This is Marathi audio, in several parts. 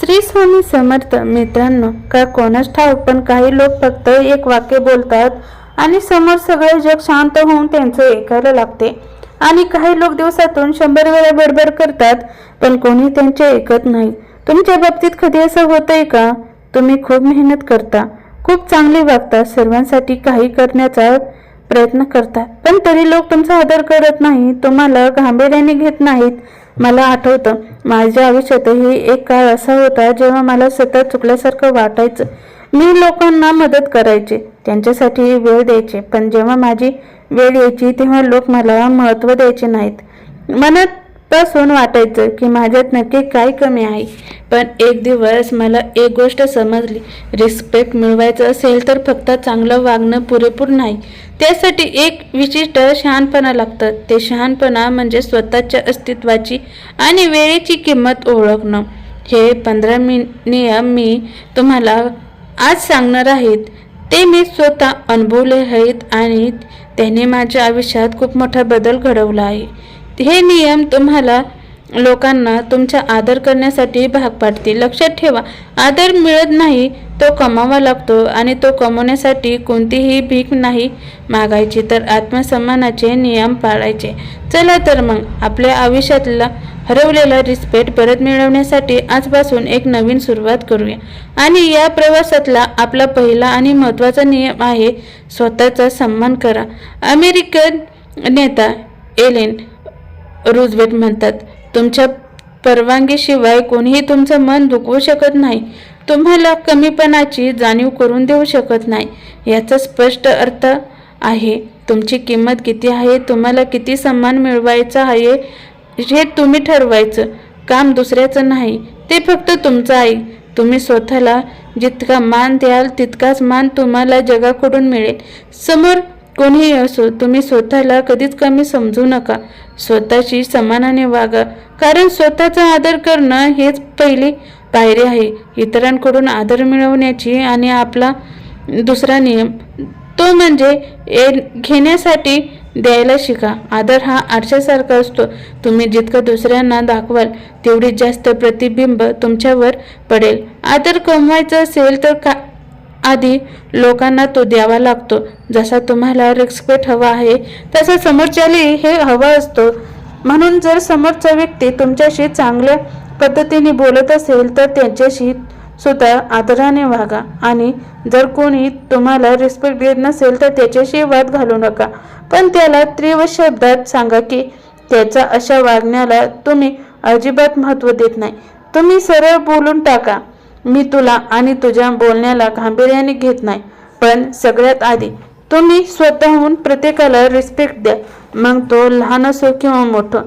श्री स्वामी समर्थ मित्रांनो का कोणाच ठाऊक पण काही लोक फक्त एक वाक्य बोलतात आणि समोर सगळे जग शांत होऊन त्यांचं ऐकायला लागते. आणि काही लोक दिवसातून शंभर वेळा बडबड करतात पण कोणी त्यांचे ऐकत नाही. तुमच्या बाबतीत कधी असं होतंय का? तुम्ही खूप मेहनत करता खूप चांगली वागता सर्वांसाठी काही करण्याचा प्रयत्न करता. पण तरी लोक तुमचा आदर करत नाही तुम्हाला गांभीर्याने घेत नाहीत मला आठवतं माझ्या आयुष्यातही एक काळ असा होता जेव्हा मला सतत चुकल्यासारखं वाटायचं. मी लोकांना मदत करायचे त्यांच्यासाठी वेळ द्यायचे पण जेव्हा माझी वेळ यायची तेव्हा लोक मला महत्त्व द्यायचे नाहीत. मनात पासून वाटायचं की माझ्यात नक्की काय कमी आहे? पण एक दिवस मला एक गोष्ट समजली. रिस्पेक्ट मिळवायचं असेल तर फक्त चांगलं वागणं पुरेपूर नाही. त्यासाठी एक विशिष्ट शहाणपणा लागतं. ते शहाणपणा म्हणजे स्वतःच्या अस्तित्वाची आणि वेळेची किंमत ओळखणं. हे पंधरा मि नियम मी तुम्हाला आज सांगणार आहेत. ते मी स्वतः अनुभवले आहेत आणि त्याने माझ्या आयुष्यात खूप मोठा बदल घडवला आहे. हे नियम तुम्हाला लोकांना तुमचा आदर करण्यासाठी भाग पाडतील. लक्षात ठेवा आदर मिळत नाही तो कमावा लागतो आणि तो कमवण्यासाठी कोणतीही भीक नाही मागायची तर आत्मसन्मानाचे नियम पाळायचे. चला तर मग आपल्या आयुष्यातला हरवलेला रिस्पेक्ट परत मिळवण्यासाठी आजपासून एक नवीन सुरुवात करूया. आणि या प्रवासातला आपला पहिला आणि महत्त्वाचा नियम आहे स्वतःचा सन्मान करा. अमेरिकन नेता एलेन रुजवेट म्हणतात तुमच्या परवानगीशिवाय कोणीही तुमचं मन दुखवू शकत नाही. तुम्हाला कमीपणाची जाणीव करून देऊ शकत नाही. याचा स्पष्ट अर्थ आहे तुमची किंमत किती आहे? तुम्हाला किती सन्मान मिळवायचा आहे? हे तुम्ही ठरवायचं. काम दुसऱ्याचं नाही ते फक्त तुमचं आहे. तुम्ही स्वतःला जितका मान द्याल तितकाच मान तुम्हाला जगाकडून मिळेल. समोर कोणीही असो तुम्ही स्वतःला कधीच कमी समजू नका. स्वतःशी समानाने वागा. कारण स्वतःचा आदर करणं हेच पहिली पायरी आहे. इतरांकडून आदर मिळवण्याची आणि आपला दुसरा नियम. तो म्हणजे ए- घेण्यासाठी द्यायला शिका. आदर हा आरशासारखा असतो. तुम्ही जितकं दुसऱ्यांना दाखवाल तेवढी जास्त प्रतिबिंब तुमच्यावर पडेल. आदर कमवायचं असेल तर का आधी लोकांना तो द्यावा लागतो. जसा तुम्हाला रिस्पेक्ट हवा आहे तसा समोरच्यालाही हे हवा असतो. म्हणून जर समोरचा व्यक्ती तुमच्याशी चांगल्या पद्धतीने बोलत असेल तर त्यांच्याशी सुद्धा आदराने वागा. आणि जर कोणी तुम्हाला रिस्पेक्ट देत नसेल तर त्याच्याशी वाद घालू नका. पण त्याला तीव्र शब्दात सांगा की त्याचा अशा वागण्याला तुम्ही अजिबात महत्त्व देत नाही. तुम्ही सरळ बोलून टाका. मी तुला आणि तुझ्या बोलण्याला गांभीर्याने घेत नाही. पण सगळ्यात आधी तुम्ही स्वतःहून प्रत्येकाला रिस्पेक्ट द्या. मग तो लहान असो किंवा मोठं.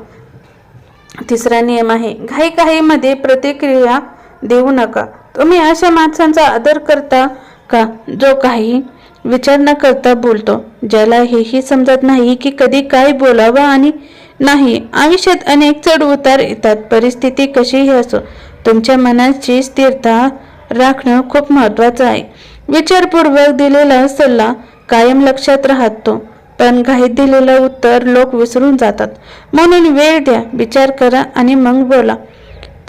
तिसरा नियम आहे घाई घाईमध्ये प्रतिक्रिया देऊ नका. तुम्ही अशा माणसांचा आदर करता का? जो काही विचार न करता बोलतो ज्याला हेही समजत नाही की कधी काय बोलावं आणि नाही. आयुष्यात अनेक चढ उतार येतात. परिस्थिती कशीही असो तुमच्या मनाची स्थिरता राखणं खूप महत्वाचं आहे. विचारपूर्वक दिलेला सल्ला कायम लक्षात राहतो पण घाईत दिलेलं उत्तर लोक विसरून जातात. म्हणून वेळ द्या विचार करा आणि मग बोला.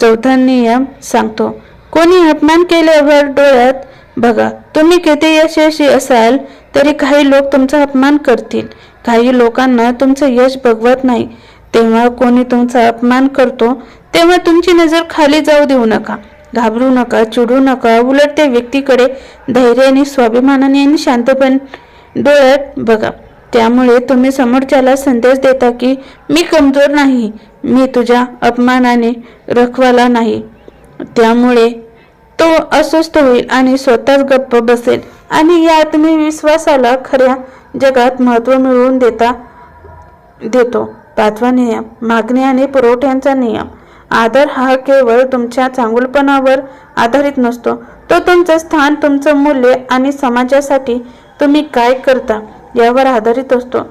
चौथा नियम सांगतो कोणी अपमान केल्यावर डोळ्यात बघा तुम्ही किती यशस्वी असाल तरी काही लोक तुमचा अपमान करतील. काही लोकांना तुमचं यश बघवत नाही. तेव्हा कोणी तुमचा अपमान करतो तेव्हा तुमची नजर खाली जाऊ देऊ नका. घाबरू नका चिडू नका. उलट त्या व्यक्तीकडे धैर्याने स्वाभिमानाने आणि शांतपण डोळ्यात बघा. त्यामुळे तुम्ही समोरच्याला संदेश देता की मी कमजोर नाही. मी तुझ्या अपमानाने रखवाला नाही. त्यामुळे तो अस्वस्थ होईल आणि स्वतःच गप्प बसेल. आणि या आत्मविश्वासाला खऱ्या जगात महत्त्व मिळवून देता देतो. पाचवा नियम मागणी आणि पुरवठ्यांचा नियम. आदर हा केवळ तुमच्या चांगुलपणावर आधारित नसतो. तो तुमचं स्थान तुमचं मूल्य आणि समाजासाठी तुम्ही काय करता यावर आधारित असतो.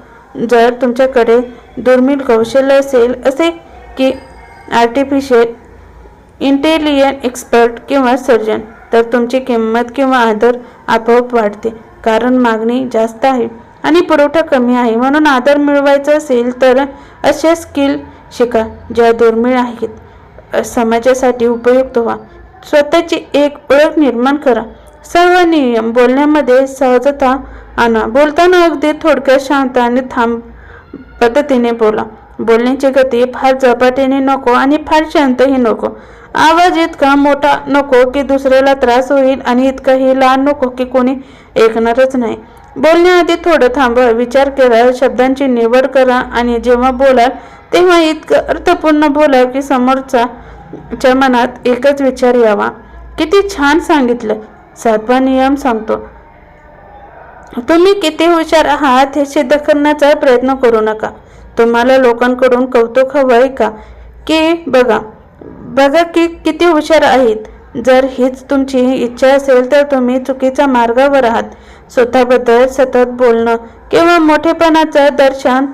जर तुमच्याकडे दुर्मिळ कौशल्य असेल असे की आर्टिफिशियल इंटेलिजंट एक्सपर्ट किंवा सर्जन तर तुमची किंमत किंवा आदर आपोआप वाढते. कारण मागणी जास्त आहे आणि पुरवठा कमी आहे. म्हणून आदर मिळवायचा असेल तर असे स्किल शिका ज्या दुर्मिळ आहेत. समाजासाठी उपयुक्त व्हा. स्वतःची एक ओळख निर्माण करा. सर्व नियम बोलण्यामध्ये सहजता आणा. बोलताना अगदी थोडक्यात शांत आणि थांब पद्धतीने बोला. बोलण्याची गती फार झपाट्याने नको आणि फार शांतही नको. आवाज इतका मोठा नको की दुसऱ्याला त्रास होईल आणि इतकाही लहान नको की कोणी ऐकणारच नाही. बोलण्याआधी थोडं थांबा. विचार करा. शब्दांची निवड करा आणि जेव्हा बोलाल तेव्हा इतकं अर्थपूर्ण बोलाव की समोरच्या मनात एकच विचार यावा. किती छान सांगितलं. सातवा नियम सांगतो. तुम्ही किती हुशार आहात हे सिद्ध करण्याचा प्रयत्न करू नका. तुम्हाला लोकांकडून कौतुक हवंय का? की बघा बघा की किती हुशार आहेत. जर हीच तुमची इच्छा असेल तर तुम्ही चुकीच्या मार्गावर आहात. स्वतःबद्दल सतत बोलणं किंवा मोठेपणाचं दर्शन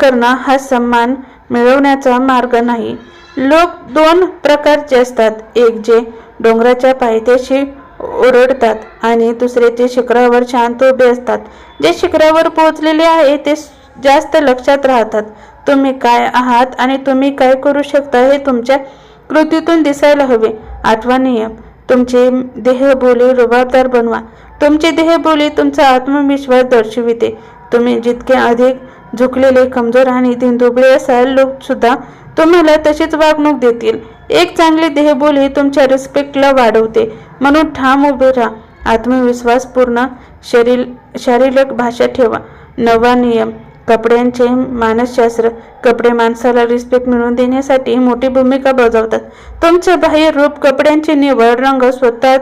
करणं हा सन्मान मिळवण्याचा मार्ग नाही. लोक दोन प्रकारचे असतात. एक जे डोंगराच्या पायथ्याशी ओरडतात आणि दुसरे जे शिखरावर शांत उभे असतात. जे शिखरावर पोहोचलेले आहे ते जास्त लक्षात राहतात. तुम्ही काय आहात आणि तुम्ही काय करू शकता हे तुमच्या कृतीतून दिसायला हवे. आठवा नियम तुमची देहबोली रुबाबदार बनवा. तुमची देहबोली तुमचा आत्मविश्वास दर्शविते. तुम्ही जितके अधिक झुकलेले कमजोर आणि दिनदुबळे असाल लोक सुद्धा तुम्हाला तशीच वागणूक देतील. एक चांगली देहबोली तुमच्या रिस्पेक्टला वाढवते. म्हणून ठाम उभे राहा. आत्मविश्वास पूर्ण शरीर शारीरिक भाषा ठेवा. नवा नियम. कपड्यांचे मानसशास्त्र कपडे माणसाला रिस्पेक्ट मिळवून देण्यासाठी मोठी भूमिका बजावतात. तुमचे बाह्य रूप कपड्यांची निवड रंग स्वतः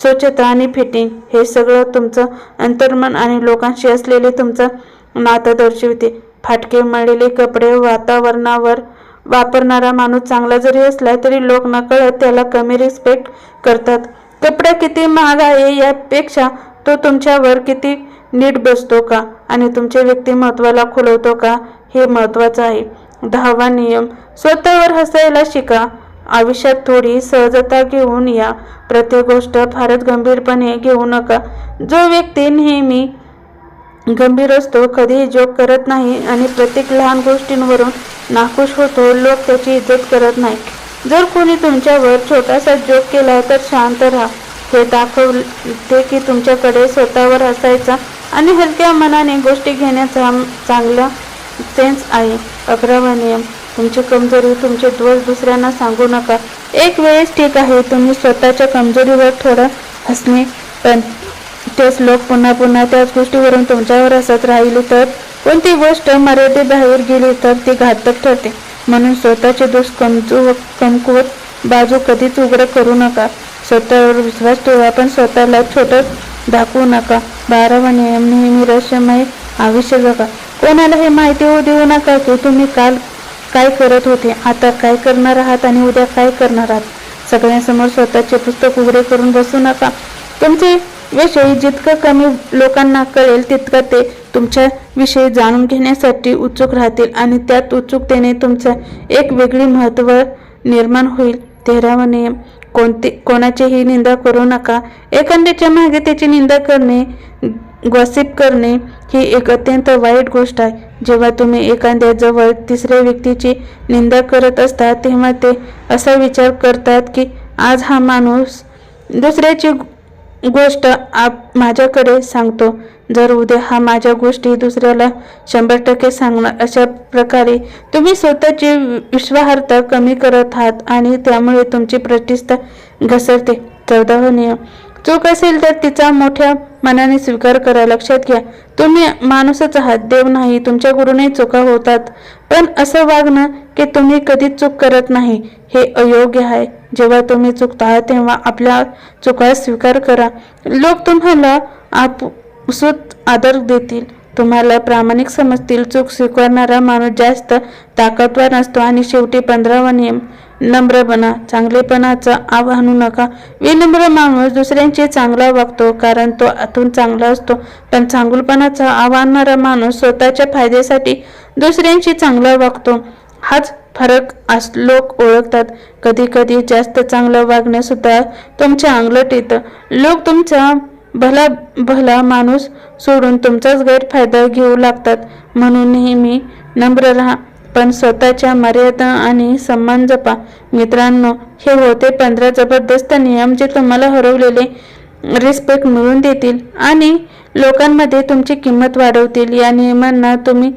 स्वच्छता आणि फिटिंग हे सगळं तुमचं अंतर्मन आणि लोकांशी असलेले तुमचं नातं दर्शविते. फाटके मळलेले कपडे वातावरणावर वापरणारा माणूस चांगला जरी असला तरी लोक नकळत त्याला कमी रिस्पेक्ट करतात. कपडा किती महाग आहे यापेक्षा तो तुमच्यावर किती नीट बसतो का? आणि तुमच्या व्यक्तिमत्वाला खुलवतो का? हे महत्त्वाचं आहे. दहावा नियम स्वतःवर हसायला शिका. आयुष्यात थोडी सहजता घेऊन या. प्रत्येक गोष्ट फारच गंभीरपणे घेऊ नका. जो व्यक्ती नेहमी गंभीर असतो कधीही जोक करत नाही आणि प्रत्येक लहान गोष्टींवरून नाखुश होतो लोक त्याची इज्जत करत नाही. जर कोणी तुमच्यावर छोटासा जोक केला तर शांत राहा. हे दाखवते की तुमच्याकडे स्वतःवर असायचा आणि हलक्या मनाने गोष्टी घेण्याचा चांगला सेन्स आहे. अकरावा नियम तुमची कमजोरी तुमचे दोष दुसऱ्यांना सांगू नका. एक वेळेस ठीक आहे तुम्ही स्वतःच्या कमजोरीवर थोडं हसणे पण तेच लोक पुन्हा पुन्हा त्याच गोष्टीवरून तुमच्यावर हसत राहिले तर कोणती गोष्ट मर्यादेबाहेर गेली तर ती घातक ठरते. म्हणून स्वतःचे दोष कमजो कमकुवत बाजू कधीच उघड करू नका. स्वतःवर विश्वास ठेवा पण स्वतःला छोटं दाखवू नका. बारावा नियम नेहमी रहस्यमय आयुष्य जगा. कोणाला हे माहिती होऊ देऊ नका की तुम्ही काल काय करत होते? आता काय करणार आहात आणि उद्या काय करणार आहात? सगळ्यांसमोर स्वतःचे पुस्तक उघडे करून बसू नका. तुमचे विषयी जितकं कमी लोकांना कळेल तितकं ते तुमच्या विषयी जाणून घेण्यासाठी उत्सुक राहतील आणि त्यात उत्सुकतेने तुमचं एक वेगळी महत्त्व निर्माण होईल. तेरावा नियम. कोणती कोणाचीही निंदा करू नका. एखाद्याच्या मागे त्याची निंदा करणे गॉसिप करणे ही एक अत्यंत वाईट गोष्ट आहे. जेव्हा तुम्ही एखाद्या जवळ तिसऱ्या व्यक्तीची निंदा करत असता तेव्हा ते असा विचार करतात की आज हा माणूस दुसऱ्याची गोष्ट आप माझ्याकडे सांगतो. जर उद्या हा माझ्या गोष्टी दुसऱ्याला शंभर टक्के सांगणार अशा प्रकारे तुम्ही स्वतःची विश्वासार्हता कमी करत आहात आणि त्यामुळे तुमची प्रतिष्ठा घसरते. चौदावा नियम. चूक असेल तर तिचा मोठ्या मनाने स्वीकार करा लक्षात घ्या. तुम्ही माणूसच आहात देव नाही तुमच्या गुरुने चुका होतात. पण असं वागणं की तुम्ही कधीच चूक करत नाही. हे अयोग्य आहे. जेव्हा तुम्ही चुकता तेव्हा आपल्या चुका स्वीकार करा. लोक तुम्हाला आपसूत आदर देतील. तुम्हाला प्रामाणिक समजतील. चूक स्वीकारणारा माणूस जास्त ताकदवार असतो. आणि शेवटी पंधरावा नियम नम्र बना चांगलेपणाचं आव्हानू नका. विनम्र माणूस दुसऱ्यांचे चांगला वागतो कारण तो आतून चांगला असतो. पण चांगुलपणाचा आव्हानणारा माणूस स्वतःच्या फायद्यासाठी दुसऱ्यांशी चांगला वागतो. हाच फरक आज लोक ओळखतात. कधी कधी जास्त चांगलं वागणं सुद्धा तुमच्या अंगलट येतं लोक तुमचा भला भला माणूस सोडून तुमचाच गैरफायदा घेऊ लागतात. म्हणून नेहमी नम्र राहा. पण स्वतःच्या मर्यादा आणि सन्मान जपा. मित्रांनो हे होते पंधरा जबरदस्त नियम जे तुम्हाला हरवलेले रिस्पेक्ट मिळवून देतील आणि लोकांमध्ये तुमची किंमत वाढवतील. या नियमांना तुम्ही